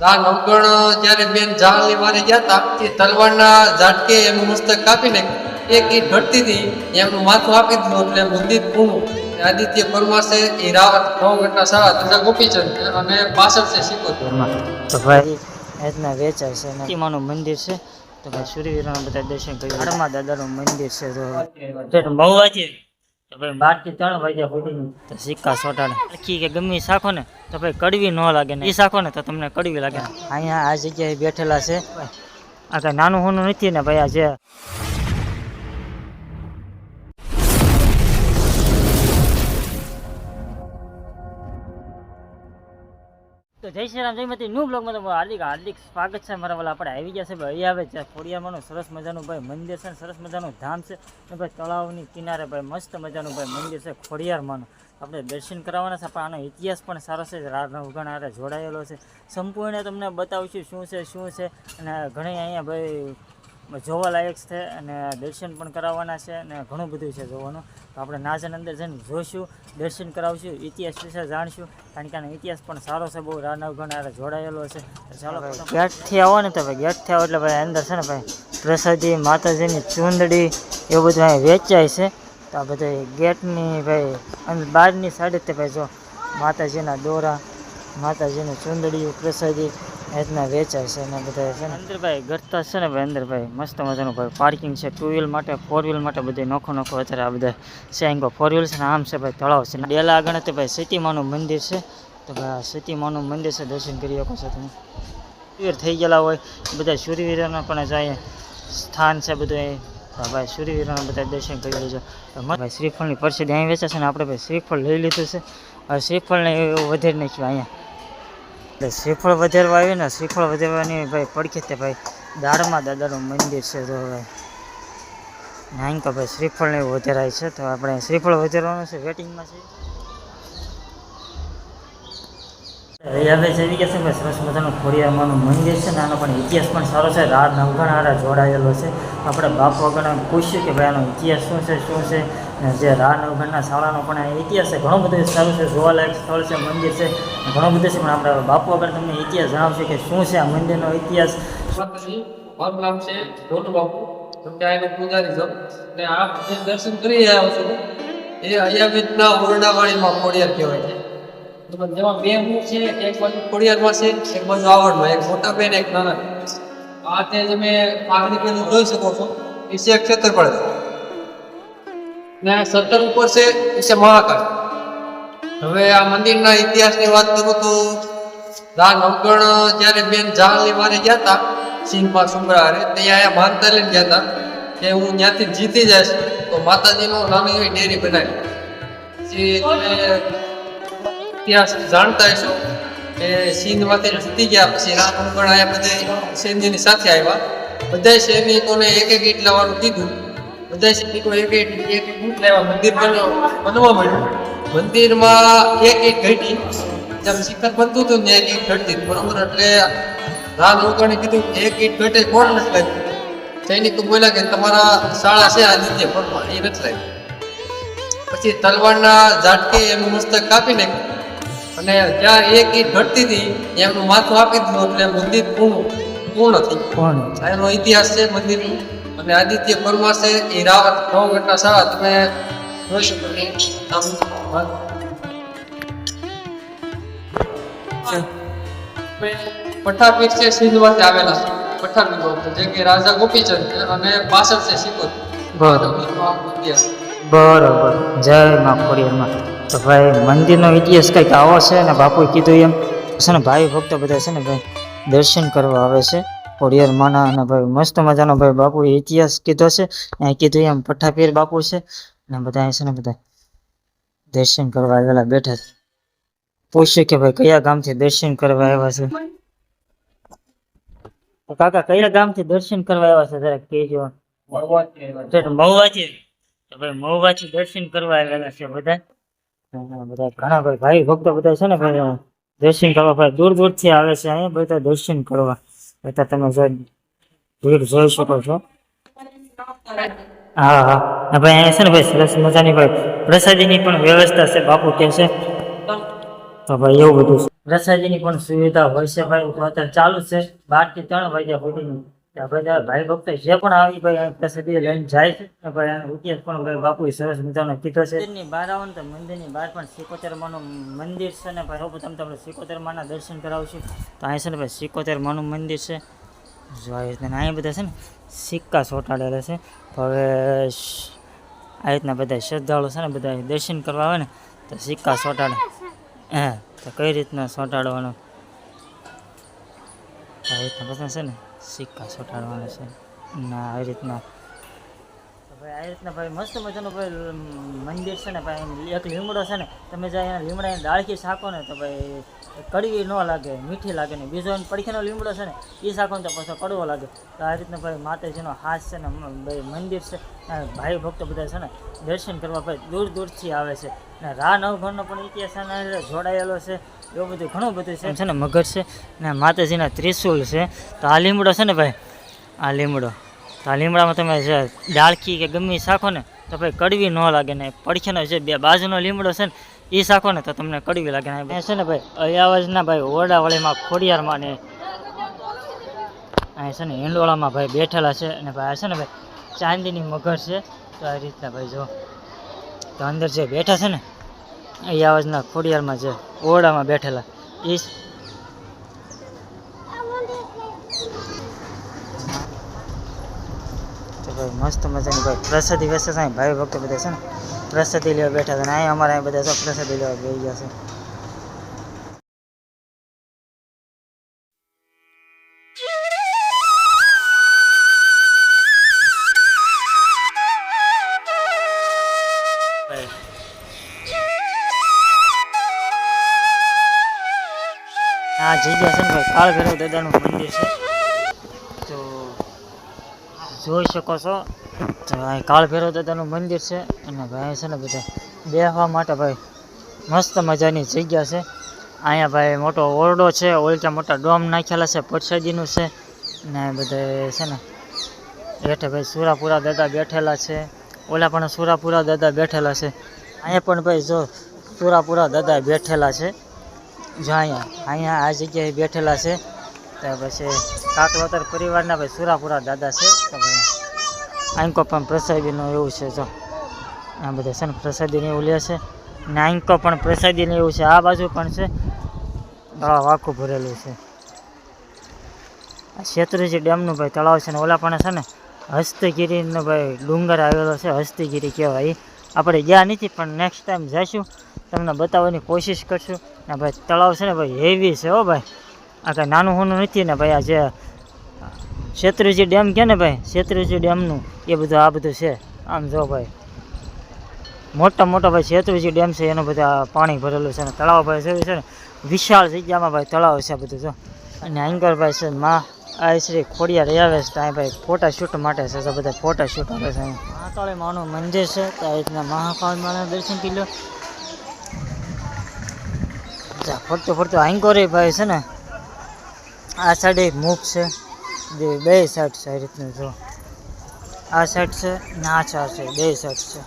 આ અવગણ જ્યારે બેન જાળની મારી ગયા હતા એ તલવારના ઝાટકે એનું મસ્તક કાપી નાખ્યું એક ઈટ ઘટતી હતી. એમનું માથું આપી દીધું એટલે મંદિર પૂર્ણ આદિત્ય પરમાર એ રાવત નવ ઘટના સારા ત્રીજા ગોપીચંદ છે અને પાછળ છે સિકોતર તો ભાઈ રીતના વેચાય છે પ્રતિમાનું મંદિર છે. તો ભાઈ સૂર્યવીરાના બધા દર્શન કર્યું. હડમા દાદાનું મંદિર છે તો બહુ વાંચી. તો ભાઈ બારથી ત્રણ વાગ્યા સુધી સિક્કા સોટાડે. આખી કે ગમે શાખો ને તો ભાઈ કડવી ન લાગે ને. એ શાખો ને તો તમને કડવી લાગે અહીંયા આ જગ્યાએ બેઠેલા છે. આ કઈ નાનું હોનું નથી ને ભાઈ આ જે તો જય શ્રી રામ, જય મતી ન્યૂ બ્લોગમાં તમારું હાર્દિક હાર્દિક સ્વાગત છે. મારા વાલા આપણે આવી ગયા છે ભાઈ. આવે છે ખોડિયામાંનું સરસ મજાનું ભાઈ મંદિર છે સરસ મજાનું ધામ છે. ભાઈ તળાવની કિનારે ભાઈ મસ્ત મજાનું ભાઈ મંદિર છે ખોડિયારમાંનું. આપણે દર્શન કરાવવાના છે, પણ આનો ઇતિહાસ પણ સારો છે. રાધા ઉઘાણ હારે જોડાયેલો છે. સંપૂર્ણ તમને બતાવીશું શું છે શું છે. અને ઘણી અહીંયા ભાઈ જોવાલાયક છે અને દર્શન પણ કરાવવાના છે અને ઘણું બધું છે જોવાનું. તો આપણે નાજન અંદર જઈને જોઈશું દર્શન કરાવશું ઇતિહાસ વિશે જાણશું કારણ કે આનો ઇતિહાસ પણ સારો છે બહુ રાનવગણ હારે જોડાયેલો છે. ચાલો ગેટથી આવો ને તો ભાઈ ગેટથી આવો એટલે ભાઈ અંદર છે ને ભાઈ પ્રસાદી માતાજીની ચૂંદડી એવું બધું અહીં વેચાય છે. તો આ બધા ગેટની ભાઈ અંદર બહારની સાઈડે તે ભાઈ જો માતાજીના દોરા માતાજીની ચૂંદડી પ્રસાદી રીતના વેચાય છે ને બધા છે ને. અંદર ભાઈ ગરતા છે ને ભાઈ અંદર ભાઈ મસ્ત મજાનું ભાઈ. પાર્કિંગ છે ટુ વ્હીલ માટે ફોર વ્હીલ માટે બધી નોખો નોખો અત્યારે આ બધા છે. ફોર વ્હીલ છે ને આમ છે ભાઈ, તળાવ છે ડેલા આગળ તો ભાઈ સીતીમાનું મંદિર છે. તો ભાઈ આ સીતીમાનું મંદિર છે, દર્શન કરી શકો છો તમે. શૂરવીર થઈ ગયેલા હોય બધા શૂરવીરોના પણ જાય સ્થાન છે બધું એ ભાઈ શૂરવીરોના બધા દર્શન કરી લેજો. ભાઈ, શ્રીફળની પરસેદી અહીં વેચે છે ને, આપણે ભાઈ શ્રીફળ લઈ લીધું છે. હવે શ્રીફળને વધારી નાખ્યું અહીંયા. એટલે શ્રીફળ વધારવા આવ્યું ને શ્રીફળ વધારવાની ભાઈ પડખે તે ભાઈ દાળમાં દાદાનું મંદિર છે તો ભાઈ નાઈન તો ભાઈ શ્રીફળને એવું વધારાય છે તો આપણે શ્રીફળ વધારવાનું છે, વેટિંગમાં છે. હવે જેવી કે છે, ભાઈ સરસ મજાનું ખોડિયામાનું મંદિર છે ને આનો પણ ઇતિહાસ પણ સારો છે. રાત નવઘણ હારા જોડાયેલો છે. આપણે બાપ વગર પૂછ્યું કે ભાઈ આનો ઇતિહાસ શું છે શું છે? જે રા નવગણના શાળાનો પણ આ ઇતિહાસ છે, ઘણું બધું સારું છે, જોવાલાયક સ્થળ છે, મંદિર છે ઘણો બધું છે, પણ આપણે બાપુ આગળ તમને ઇતિહાસ જણાવશે કે શું છે આ મંદિરનો ઇતિહાસ. મારું નામ છે ડોટુ બાપુ. તો કે આને પૂજારી છો. આપ જે દર્શન કરી આવ્યો છો એ અયાવિતના ઓરડાવાળીમાં ખોડિયાર કહેવાય છે. જેમાં બે મુખ છે, એક બાજુ ખોડિયારમાં છે, એક બાજુ આવડમાં એક મોટા બેન, એક નાના આ તે તમે આગળ જોઈ શકો છો. એ છે ક્ષેત્રફળ. ને સત્તર ઉપર છે છે મહાકાળ હવે આ મંદિરના ઇતિહાસની વાત કરું તો રા નવગણ જ્યારે બેન જાળની મારે ગયા હતા સિંહમાં સુમરારે ત્યાં અહીંયા માનતા લઈને ગયા હતા કે હું ત્યાંથી જીતી જઈશ, તો માતાજીનો નાની એવી ડેરી બનાવી. જે ઇતિહાસ જાણતા હશો કે સિંધમાંથી જીતી ગયા, પછી રામ નવગણ આયા બધા સિંધીની સાથે આવ્યા. બધા સૈનિકોને એક એક ઈટ લાવવાનું કીધું. બધા સૈનિકો એક એક એક ઈટ મંદિર બનવા માંડ્યું? મંદિરમાં એક એક ઘટી જેમ શિખર બનતું હતું ને એક ઈટ ઘટતી બરોબર એટલે રાન લોકોને કીધું એક ઈટ ઘટે કોણ નથી લાગ્યું સૈનિકો બોલ્યા કે તમારા શાળા છે આ નીચે પરમાર એ નથી લાગ્યું પછી તલવારના ઝાટકે એનું મસ્તક કાપી નાખ્યું અને જ્યાં એક ઈટ ઘટતી હતી એમનું માથું આપી દીધું એટલે મંદિર પૂર્ણ પૂર્ણ થઈ પૂર્ણ. એનો ઇતિહાસ છે મંદિરનો. અને આદિત્ય પરમાર છે એ રાવત નવ ઘટના સારા તમે જોઈ શકો પઠાપીઠ છે સિંધમાંથી આવેલા છે પઠાપીઠ જે કે રાજા ગોપીચંદ અને પાછળ છે સિકોત બરોબર. બરોબર. જય માં ખોડિયારમાં તો ભાઈ મંદિરનો ઇતિહાસ કંઈક આવો છે? ને બાપુએ કીધું એમ. છે ને ભાઈ ભક્તો બધા છે ને ભાઈ દર્શન કરવા આવે છે. ખોડિયાર માના અને ભાઈ મસ્ત મજાનો ભાઈ બાપુએ ઇતિહાસ કીધો છે અહીં કીધું એમ પઠ્ઠાપીર બાપુ છે ને બધા અહીં છે ને બધા દર્શન કરવા આવેલા બેઠા છે પૂછ્યું કે ભાઈ કયા ગામથી દર્શન કરવા આવ્યા છે તો કાકા કયા ગામથી દર્શન કરવા આવ્યા છે જરાક કહેજો તો મહુવાથી તો ભાઈ મહુવાથી દર્શન કરવા આવેલા છે બધા હા, બધા ઘણા ભાઈ ભાઈ ભક્તો બધા છે ને ભાઈ દર્શન કરવા ભાઈ દૂર દૂરથી આવે છે અહીંયા બધા દર્શન કરવા બધા તમે ભીડ જોઈ શકો છો. હા હા. ભાઈ અહીંયા છે ને ભાઈ, સરસ મજાની ભાઈ. પ્રસાદીની પણ વ્યવસ્થા છે, બાપુ કે છે. તો ભાઈ એવું બધું પ્રસાદીની પણ સુવિધા હોય છે ભાઈ અત્યારે ચાલુ છે. બારથી ત્રણ વાગ્યા સુધીની. ભાઈ ભક્તો જે પણ આવી ભાઈ અહીં લઈને જાય છે ભાઈ પણ ભાઈ સરસ મજાનો કીધો છે. બહાર આવો ને તો મંદિરની બહાર પણ સિકોતેર માનું મંદિર છે ને ભાઈ સૌપ્રથમ તમને સિકોતેર માના દર્શન કરાવશું તો અહીં છે ને ભાઈ સિકોતેર માનું મંદિર છે. જો આવી રીતના અહીંયા બધા છે ને સિક્કા ચોંટાડેલા છે. હવે આ રીતના બધા શ્રદ્ધાળુ છે ને બધા દર્શન કરવા આવે ને, તો સિક્કા ચોંટાડે હે, તો કઈ રીતના ચોંટાડવાનો આ રીતના બધા છે ને સિક્કા ચોંટાડવાના છે. ને આવી રીતના ભાઈ, આ રીતના ભાઈ મસ્ત મજાનું ભાઈ મંદિર છે ને ભાઈ એક લીમડો છે ને, તમે જ્યાં એના લીમડાની ડાળખી શાકો ને તો ભાઈ, કડવી ન લાગે, મીઠી લાગે ને, બીજો પડખીનો લીમડો છે ને એ શાકો ને તો પાછો કડવો લાગે. તો આ રીતના ભાઈ માતાજીનો હાથ છે ને ભાઈ મંદિર છે ભાઈ ભક્તો બધા છે ને, દર્શન કરવા ભાઈ દૂર દૂરથી આવે છે. ને રા નવઘરનો પણ ઇતિહાસ જોડાયેલો છે, એવું બધું ઘણું બધું છે. છે ને, મગર છે ને, માતાજીના ત્રિશુલ છે. તો આ લીમડો છે ને ભાઈ, આ લીમડો. આ લીમડામાં તમે જે ડાળખી કે ગમે શાખો ને, તો ભાઈ કડવી ન લાગે ને, પડખેનો જે બે બાજુનો લીમડો છે ને એ શાખો ને તો તમને કડવી લાગે ને. છે ને ભાઈ, અયાવજના ભાઈ ઓરડાવાળીમાં ખોડિયારમાં ને અહીં છે ને હિંડોળામાં ભાઈ બેઠેલા છે અને ભાઈ છે ને ભાઈ ચાંદીની મગર છે. તો આ રીતના ભાઈ જો, તો અંદર જે બેઠા છે ને, અયાવાજના ખોડિયારમાં જે ઓરડામાં બેઠેલા એ જ તો ભાઈ મસ્ત મજાની ભાઈ પ્રસાદી વેસે છે ભાઈ ભક્તો બધા છે ને પ્રસાદી લેવા બેઠા છે ને અહીંયા અમારા અહીં બધા છે પ્રસાદી લેવા બેસી ગયા છે. આ જગ્યા છે ને ભાઈ કાળ ભૈરવ દાદાનું મંદિર છે. જોઈ શકો છો. તો અહીં કાળ દાદાનું મંદિર છે અને ભાઈ છે ને બધા બેસવા માટે ભાઈ મસ્ત મજાની જગ્યા છે. અહીંયા ભાઈ મોટો ઓરડો છે ઓલટા મોટા ડોમ નાખેલા છે, પરસાદીનું છે ને બધા છે ને હેઠે ભાઈ સુરાપુરા દાદા બેઠેલા છે. ઓલા પણ સુરાપુરા દાદા બેઠેલા છે. અહીંયા પણ ભાઈ જો સુરાપુરા દાદા બેઠેલા છે. જો અહીંયા અહીંયા આ જગ્યાએ બેઠેલા છે. તો પછી કાકલોતર પરિવારના ભાઈ સુરાપુરા દાદા છે. તો ભાઈ આંકો પણ પ્રસાદીનું એવું છે, જો. આ બધા છે ને પ્રસાદીને એવું લે છે. ને આંકો પણ પ્રસાદીને એવું છે. આ બાજુ પણ છે. તળાવ આખું ભરેલું છે. આ શેત્રુજી ડેમનું ભાઈ તળાવ છે ને ઓલા પણ છે ને હસ્તગીરીનો ભાઈ ડુંગર આવેલો છે. હસ્તગીરી કહેવાય. આપણે ગયા નથી, પણ નેક્સ્ટ ટાઈમ જઈશું તમને બતાવવાની કોશિશ કરશું. ને ભાઈ તળાવ છે ને ભાઈ હેવી છે હો ભાઈ. આ કાંઈ નાનું હોનું નથી ને ભાઈ, આ જે શેત્રુજી ડેમ કે ને ભાઈ? શેત્રુજી ડેમનું. એ બધું આ બધું છે. આમ જો ભાઈ. મોટા મોટા ભાઈ શેત્રુજી ડેમ છે એનું બધા પાણી ભરેલું છે અને તળાવ ભાઈ છે છે ને? વિશાળ જગ્યામાં ભાઈ તળાવ છે આ બધું જો. અને આંકર ભાઈ છે માં આ શ્રી ખોડિયા આવે છે ત્યાં ભાઈ ફોટા શૂટ માટે છે તો બધા ફોટા શૂટ આવે છે. મહાકાળી માનું મંદિર છે તો આ રીતના મહાકાળી માના દર્શન કરી લો ફરતું ફરતો ફરતો આંકોરે ભાઈ છે ને? આ સાઈડ મૂક છે. બે બે સાઈડ છે આ રીતનું જો. આ સાઈડ છે ને આ ચાર છે બે સાઈડ છે.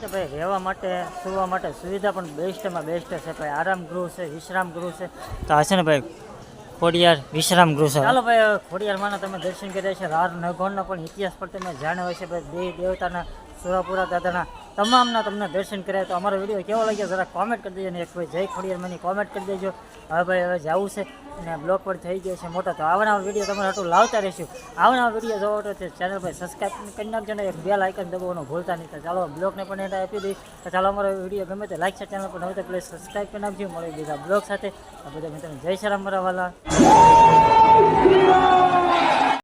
તો ભાઈ રહેવા માટે સુવા માટે સુવિધા પણ બેસ્ટમાં બેસ્ટ છે ભાઈ. આરામ ગૃહ છે વિશ્રામ ગૃહ છે. તો આ છે ને ભાઈ ખોડિયાર વિશ્રામ ગૃહ છે. ચાલો ભાઈ ખોડિયારમાં તમે દર્શન કર્યા છે. રાર નગોળનો પણ ઇતિહાસ પણ તમે જાણ્યો હશે ભાઈ. દેવ દેવતાના સુરાપુરા દાદાના તમામના તમને દર્શન કર્યા તો અમારો વીડિયો કેવો લાગ્યો જરા કોમેન્ટ કરી દેજો ને એક ભાઈ જય ખોડિયારમાંની કોમેન્ટ કરી દેજો. હવે ભાઈ હવે જવું છે અને બ્લોગ પર થઈ ગયો છે મોટો. તો આવનારા વીડિયો તમારે હાટું લાવતા રહીશું. આવનારા વીડિયો જોવો તો ચેનલ પર સબસ્ક્રાઈબ કરી નાખજો ને એક બેલ આઇકન દબાવવાનું ભૂલતા નહીં. તો ચાલો બ્લોગને પણ એને આપી દઈ તો ચાલો અમારો વીડિયો ગમે તે લાઈક છે ચેનલ પર હવે તો પ્લીઝ સબસ્ક્રાઈબ કરી નાખજો. મળે બીજા બ્લોગ સાથે. બધા મિત્રોને જય શ્રામ મરાવાલા મારા વાલા.